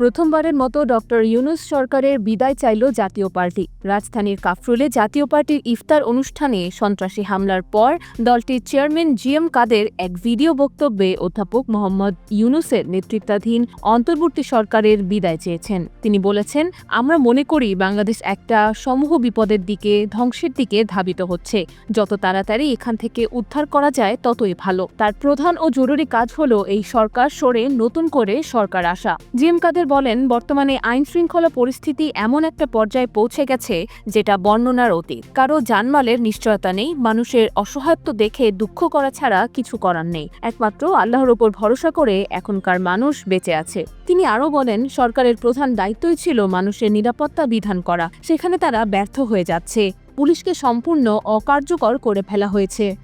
প্রথমবারের মতো ডক্টর ইউনুস সরকারের বিদায় চাইল জাতীয় পার্টি। রাজধানীর কাফরুলে জাতীয় পার্টির ইফতার অনুষ্ঠানে সন্ত্রাসী হামলার পর দলটির চেয়ারম্যান জি এম কাদের এক ভিডিও বক্তব্যে অধ্যাপক মোহাম্মদ ইউনুসের নেতৃত্বাধীন অন্তর্বর্তী সরকারের বিদায় চেয়েছেন। তিনি বলেছেন, আমরা মনে করি বাংলাদেশ একটা সমূহ বিপদের দিকে, ধ্বংসের দিকে ধাবিত হচ্ছে। যত তাড়াতাড়ি এখান থেকে উদ্ধার করা যায়, ততই ভালো। তার প্রধান ও জরুরি কাজ হলো এই সরকার সরে নতুন করে সরকার আসা। জি এম কাদের বলেন, বর্তমানে আইন শৃঙ্খলা পরিস্থিতি এমন একটা পর্যায়ে পৌঁছে গেছে যেটা বর্ণনার অতীত। কারও জানমালের নিশ্চয়তা নেই, মানুষের অসহায়ত্ব দেখে দুঃখ করা ছাড়া কিছু করার নেই। একমাত্র আল্লাহর ওপর ভরসা করে এখনকার মানুষ বেঁচে আছে। তিনি আরও বলেন, সরকারের প্রধান দায়িত্বই ছিল মানুষের নিরাপত্তা বিধান করা। সেখানে তারা ব্যর্থ হয়ে যাচ্ছে। পুলিশকে সম্পূর্ণ অকার্যকর করে ফেলা হয়েছে।